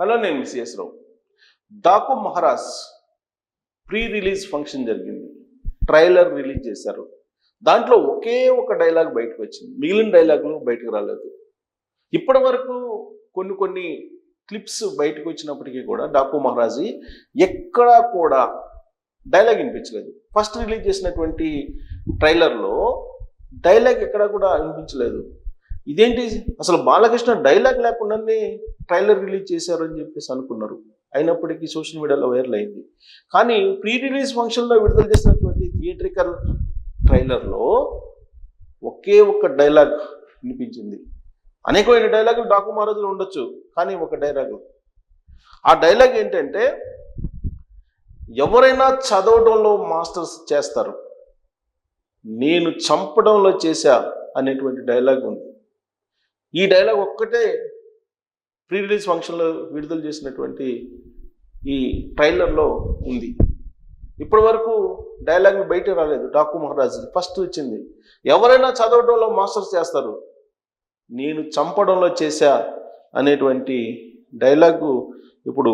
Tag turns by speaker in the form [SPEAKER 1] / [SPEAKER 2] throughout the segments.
[SPEAKER 1] Hello నేను CS Rao. Daaku Maharaj pre release function జరిగింది. Trailer release చేశారు. దాంట్లో ఒకే ఒక డైలాగ్ బయటకు వచ్చింది. మిగిలిన డైలాగులు బయటకు రాలేదు. ఇప్పటి వరకు కొన్ని కొన్ని క్లిప్స్ బయటకు వచ్చినప్పటికీ కూడా డాకు మహారాజీ ఎక్కడా కూడా డైలాగ్ వినిపించలేదు. ఫస్ట్ రిలీజ్ చేసినటువంటి ట్రైలర్లో డైలాగ్ ఎక్కడా కూడా వినిపించలేదు. ఇదేంటి? అసలు బాలకృష్ణ డైలాగ్ లేకుండానే ట్రైలర్ రిలీజ్ చేశారు అని చెప్పేసి అనుకున్నారు. అయినప్పటికీ సోషల్ మీడియాలో వైరల్ అయింది. కానీ ప్రీ రిలీజ్ ఫంక్షన్లో విడుదల చేసినటువంటి థియేట్రికల్ ట్రైలర్లో ఒకే ఒక్క డైలాగ్ వినిపించింది. అనేకమైన డైలాగులు డాకు మహారాజులు ఉండొచ్చు కానీ ఒక డైలాగ్ ఆ డైలాగ్ ఏంటంటే ఎవరైనా చదవడంలో మాస్టర్స్ చేస్తారు. నేను చంపడంలో చేశా అనేటువంటి డైలాగ్ ఉంది. ఈ డైలాగ్ ఒక్కటే ప్రీ రిలీజ్ ఫంక్షన్లో విడుదల చేసినటువంటి ఈ ట్రైలర్లో ఉంది. ఇప్పటి వరకు డైలాగ్ బయట రాలేదు. డాకు మహారాజ్ ఫస్ట్ వచ్చింది ఎవరైనా చదవడంలో మాస్టర్స్ చేస్తారు. నేను చంపడంలో చేశా అనేటువంటి డైలాగు ఇప్పుడు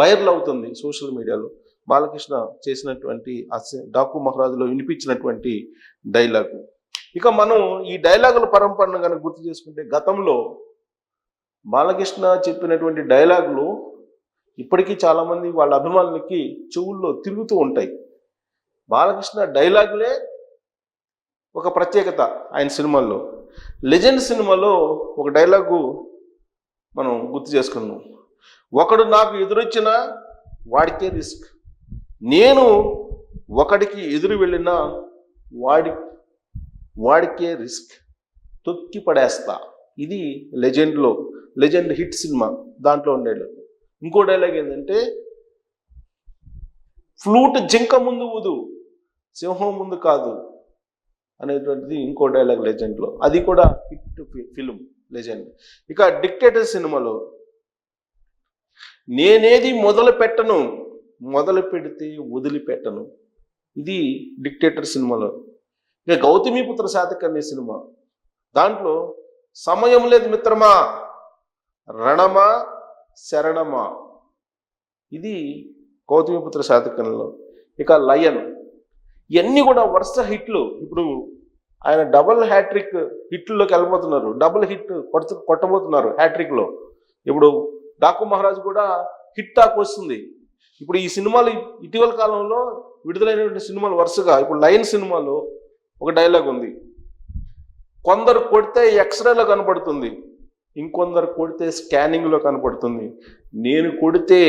[SPEAKER 1] వైరల్ అవుతుంది సోషల్ మీడియాలో. బాలకృష్ణ చేసినటువంటి ఆ డాకు మహారాజులో వినిపించినటువంటి డైలాగు. ఇక మనం ఈ డైలాగుల పరంపరను కనుక గుర్తు చేసుకుంటే గతంలో బాలకృష్ణ చెప్పినటువంటి డైలాగులు ఇప్పటికీ చాలామంది వాళ్ళ అభిమానులకి చెవుల్లో తిరుగుతూ ఉంటాయి. బాలకృష్ణ డైలాగులే ఒక ప్రత్యేకత ఆయన సినిమాల్లో. లెజెండ్ సినిమాలో ఒక డైలాగు మనం గుర్తు చేసుకున్నాం. ఒకడు నాకు ఎదురొచ్చినా వాడికే రిస్క్. నేను ఒకడికి ఎదురు వెళ్ళినా వాడి వాడికే రిస్క్. తొక్కి పడేస్తా. ఇది లెజెండ్లో లెజెండ్ హిట్ సినిమా దాంట్లో ఉండే ఇంకో డైలాగ్ ఏంటంటే ఫ్లూట్ జింక ముందు ఊదు సింహం ముందు కాదు అనేటువంటిది ఇంకో డైలాగ్ లెజెండ్లో. అది కూడా హిట్ ఫిలిం లెజెండ్. ఇక డిక్టేటర్ సినిమాలో నేనేది మొదలు పెట్టను మొదలు పెడితే వదిలిపెట్టను ఇది డిక్టేటర్ సినిమాలో. ఇక గౌతమిపుత్ర అనే సినిమా. దాంట్లో సమయం లేదు మిత్రమా రణమా శరణమా. ఇది గౌతమిపుత్ర శాతకంలో ఇక లయన్. ఇవన్నీ కూడా వరుస హిట్లు. ఇప్పుడు ఆయన డబుల్ హ్యాట్రిక్ హిట్లలోకి వెళ్ళిపోతున్నారు డబుల్ హిట్ కొట్ట కొట్టబోతున్నారు హ్యాట్రిక్లో. ఇప్పుడు డాకు మహారాజ్ కూడా హిట్ టాక్ వస్తుంది. ఇప్పుడు ఈ సినిమాలు ఇటీవల కాలంలో విడుదలైనటువంటి సినిమాలు వరుసగా. ఇప్పుడు లయన్ సినిమాలో ఒక డైలాగ్ ఉంది. కొందరు కొడితే ఎక్స్రేలో కనపడుతుంది. ఇంకొందరు కొడితే స్కానింగ్లో కనపడుతుంది. నేను కొడితే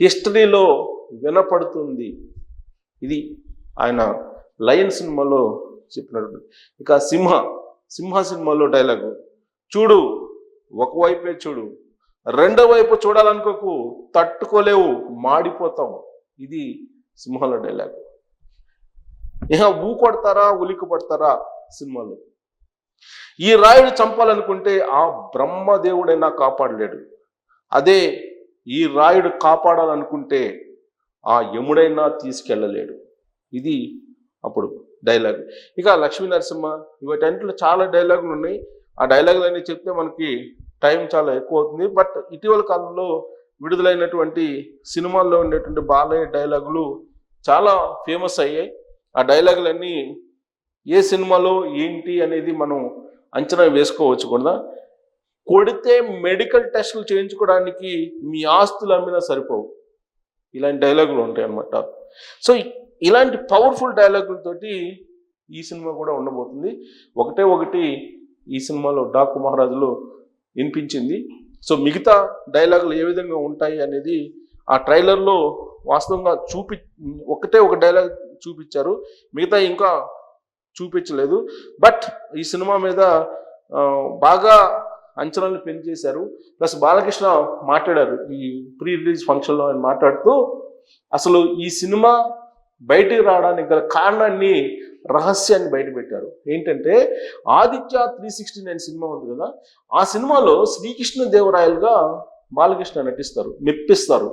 [SPEAKER 1] హిస్టరీలో వినపడుతుంది. ఇది ఆయన లయన్ సినిమాలో చెప్పినట్టు. ఇక సింహ సింహ సినిమాలో డైలాగు చూడు ఒకవైపే చూడు. రెండో వైపు చూడాలనుకోకు తట్టుకోలేవు మాడిపోతావు. ఇది సింహాల డైలాగ్ ఇక ఊ కొడతారా ఉలికి పడతారా సినిమాలో. ఈ రాయుడు చంపాలనుకుంటే ఆ బ్రహ్మదేవుడైనా కాపాడలేడు. అదే ఈ రాయుడు కాపాడాలనుకుంటే ఆ యముడైనా తీసుకెళ్ళలేడు. ఇది అప్పుడు డైలాగ్. ఇక లక్ష్మీ నరసింహ వీటన్నిటిలో చాలా డైలాగులు ఉన్నాయి. ఆ డైలాగులు అనేవి చెప్తే మనకి టైం చాలా ఎక్కువ అవుతుంది. బట్ ఇటీవల కాలంలో విడుదలైనటువంటి సినిమాల్లో ఉండేటువంటి బాలయ్య డైలాగులు చాలా ఫేమస్ అయ్యాయి. ఆ డైలాగులన్నీ ఏ సినిమాలో ఏంటి అనేది మనం అంచనా వేసుకోవచ్చు కూడా. కొడితే మెడికల్ టెస్టులు చేయించుకోవడానికి మీ ఆస్తులు అమ్మినా సరిపోవు. ఇలాంటి డైలాగులు ఉంటాయి అన్నమాట. సో ఇలాంటి పవర్ఫుల్ డైలాగులతోటి ఈ సినిమా కూడా ఉండబోతుంది. ఒకటే ఒకటి ఈ సినిమాలో డాకు మహారాజులో వినిపించింది. సో మిగతా డైలాగులు ఏ విధంగా ఉంటాయి అనేది ఆ ట్రైలర్లో వాస్తవంగా చూపి ఒకటే ఒక డైలాగ్ చూపించారు. మిగతా ఇంకా చూపించలేదు. బట్ ఈ సినిమా మీద బాగా అంచనాలు పెంచేశారు. ప్లస్ బాలకృష్ణ మాట్లాడారు ఈ ప్రీ రిలీజ్ ఫంక్షన్లో ఆయన మాట్లాడుతూ అసలు ఈ సినిమా బయటికి రావడానికి గల కారణాన్ని రహస్యాన్ని బయటపెట్టారు. ఏంటంటే Aditya three sixty nine cinema ఉంది కదా ఆ సినిమాలో శ్రీకృష్ణ దేవరాయలుగా బాలకృష్ణ నటిస్తారు మెప్పిస్తారు.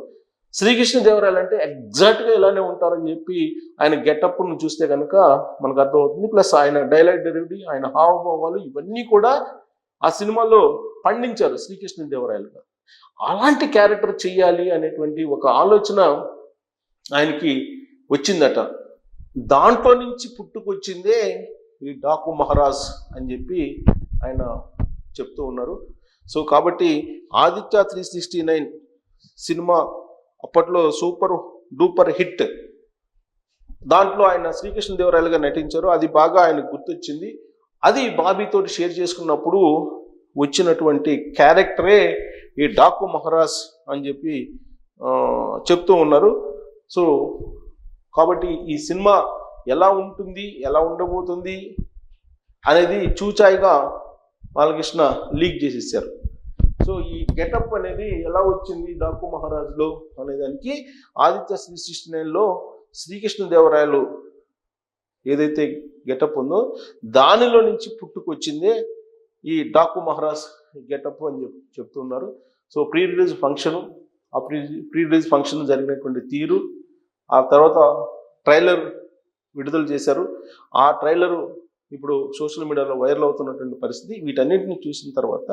[SPEAKER 1] శ్రీకృష్ణ దేవరాయలు అంటే ఎగ్జాక్ట్గా ఇలానే ఉంటారని చెప్పి ఆయన గెటప్ను చూస్తే కనుక మనకు అర్థమవుతుంది. ప్లస్ ఆయన డైలాగ్ డెలివరీ ఆయన హావభావాలు ఇవన్నీ కూడా ఆ సినిమాలో పండించారు శ్రీకృష్ణదేవరాయలు గారు. అలాంటి క్యారెక్టర్ చెయ్యాలి అనేటువంటి ఒక ఆలోచన ఆయనకి వచ్చిందట. దాంట్లో నుంచి పుట్టుకొచ్చిందే ఈ డాకు మహారాజ్ అని చెప్పి ఆయన చెప్తూ ఉన్నారు. సో కాబట్టి Aditya three sixty nine cinema అప్పట్లో సూపర్ డూపర్ హిట్. దాంట్లో ఆయన శ్రీకృష్ణదేవరాయలుగా నటించారు. అది బాగా ఆయనకు గుర్తొచ్చింది. అది బాబీతో షేర్ చేసుకున్నప్పుడు వచ్చినటువంటి క్యారెక్టరే ఈ డాకు మహారాజ్ అని చెప్పి చెప్తూ ఉన్నారు. సో కాబట్టి ఈ సినిమా ఎలా ఉంటుంది ఎలా ఉండబోతుంది అనేది చూచాయిగా బాలకృష్ణ లీక్ చేసేసారు. సో ఈ గెటప్ అనేది ఎలా వచ్చింది డాకు మహారాజులో అనేదానికి ఆదిత్య శ్రీ సిక్స్టీ శ్రీకృష్ణదేవరాయలు ఏదైతే గెటప్ ఉందో దానిలో నుంచి పుట్టుకొచ్చిందే ఈ డాకు మహారాజ్ గెటప్ అని చెప్ చెప్తున్నారు. సో ప్రీ రిలీజ్ ఫంక్షను ఆ ప్రీ ప్రీ రిలీజ్ ఫంక్షన్ జరిగినటువంటి తీరు ఆ తర్వాత ట్రైలర్ విడుదల చేశారు. ఆ ట్రైలరు ఇప్పుడు సోషల్ మీడియాలో వైరల్ అవుతున్నటువంటి పరిస్థితి వీటన్నిటిని చూసిన తర్వాత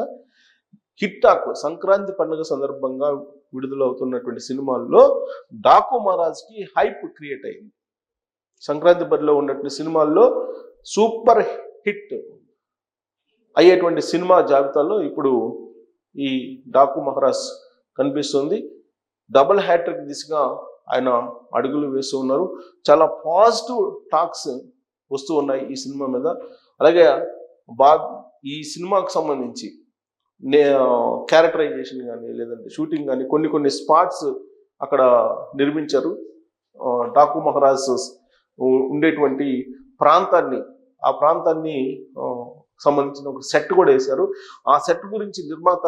[SPEAKER 1] హిట్ టాక్ సంక్రాంతి పండుగ సందర్భంగా విడుదలవుతున్నటువంటి సినిమాల్లో డాకు మహారాజ్కి హైప్ క్రియేట్ అయింది. సంక్రాంతి బరిలో ఉన్నటువంటి సినిమాల్లో సూపర్ హిట్ అయ్యేటువంటి సినిమా జాబితాలో ఇప్పుడు ఈ డాకు మహారాజ్ కనిపిస్తుంది. డబుల్ హ్యాట్రిక్ దిశగా ఆయన అడుగులు వేస్తూ ఉన్నారు. చాలా పాజిటివ్ టాక్స్ వస్తూ ఉన్నాయి ఈ సినిమా మీద. అలాగే బా ఈ సినిమాకు సంబంధించి క్యారెక్టరైజేషన్ కానీ లేదంటే షూటింగ్ కానీ కొన్ని కొన్ని స్పాట్స్ అక్కడ నిర్మించారు. డాకు మహారాజ్ ఉండేటువంటి ప్రాంతాన్ని ఆ ప్రాంతాన్ని సంబంధించిన ఒక సెట్ కూడా వేశారు. ఆ సెట్ గురించి నిర్మాత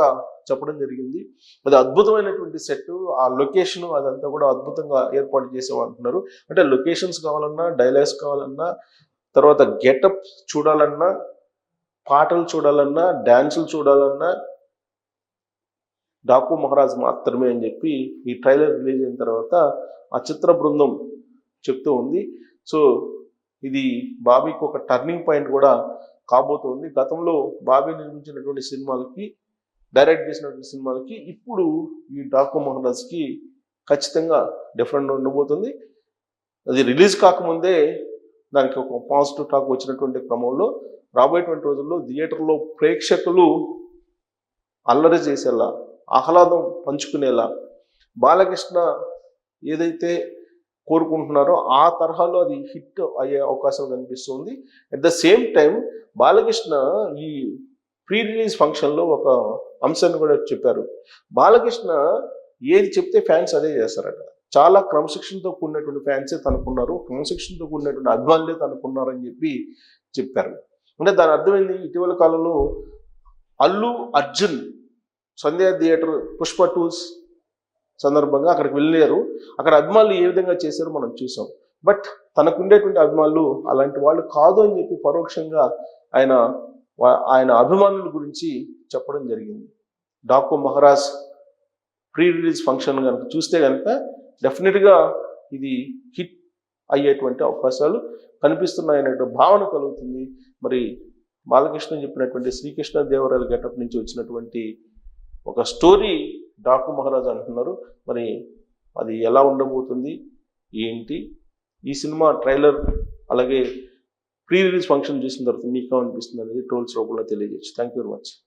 [SPEAKER 1] చెప్పడం జరిగింది. అది అద్భుతమైనటువంటి సెట్ ఆ లొకేషన్ అదంతా కూడా అద్భుతంగా ఏర్పాటు చేసామంటున్నారు అంటే లొకేషన్స్ కావాలన్నా డైలాగ్స్ కావాలన్నా తర్వాత గెటప్ చూడాలన్నా పాటలు చూడాలన్నా డ్యాన్సులు చూడాలన్నా డాకు మహారాజ్ మాత్రమే అని చెప్పి ఈ ట్రైలర్ రిలీజ్ అయిన తర్వాత ఆ చిత్ర బృందం చెప్తూ ఉంది. సో ఇది బాబీకి ఒక టర్నింగ్ పాయింట్ కూడా కాబోతోంది. గతంలో బాబీ నిర్మించినటువంటి సినిమాలకి డైరెక్ట్ చేసినటువంటి సినిమాలకి ఇప్పుడు ఈ డాకు మహారాజ్కి ఖచ్చితంగా డిఫరెంట్ ఉండబోతుంది. అది రిలీజ్ కాకముందే దానికి ఒక పాజిటివ్ టాక్ వచ్చినటువంటి క్రమంలో రాబోయేటువంటి రోజుల్లో థియేటర్లో ప్రేక్షకులు అల్లరి చేసేలా ఆహ్లాదం పంచుకునేలా బాలకృష్ణ ఏదైతే కోరుకుంటున్నారో ఆ తరహాలో అది హిట్ అయ్యే అవకాశం కనిపిస్తుంది. At the same time Balakrishna ఈ ప్రీ రిలీజ్ ఫంక్షన్లో ఒక అంశాన్ని కూడా చెప్పారు. బాలకృష్ణ ఏది చెప్తే ఫ్యాన్స్ అదే చేస్తారట. చాలా క్రమశిక్షణతో కూడినటువంటి ఫ్యాన్సే తనకున్నారు క్రమశిక్షణతో కూడినటువంటి అభిమానులే తనకున్నారు అని చెప్పి చెప్పారు. అంటే దాని అర్థమైంది ఇటీవల కాలంలో అల్లు అర్జున్ సంధ్యా థియేటర్ పుష్ప టూస్ సందర్భంగా అక్కడికి వెళ్ళారు అక్కడ అభిమానులు ఏ విధంగా చేశారో మనం చూసాం. బట్ తనకుండేటువంటి అభిమానులు అలాంటి వాళ్ళు కాదు అని చెప్పి పరోక్షంగా ఆయన ఆయన అభిమానుల గురించి చెప్పడం జరిగింది. Daaku Maharaj pre release function కనుక చూస్తే కనుక డెఫినెట్గా ఇది హిట్ అయ్యేటువంటి అవకాశాలు కనిపిస్తున్నాయనే భావన కలుగుతుంది. మరి బాలకృష్ణ చెప్పినటువంటి శ్రీకృష్ణ దేవరాయల గెటప్ నుంచి వచ్చినటువంటి ఒక స్టోరీ డాకు మహారాజ్ అంటున్నారు. మరి అది ఎలా ఉండబోతుంది? ఏంటి? ఈ సినిమా ట్రైలర్ అలాగే ప్రీ రిలీజ్ ఫంక్షన్ చూసిన తర్వాత మీకు అనిపిస్తుంది అనేది టోల్స్ రూపంలో తెలియజేయచ్చు. Thank you very much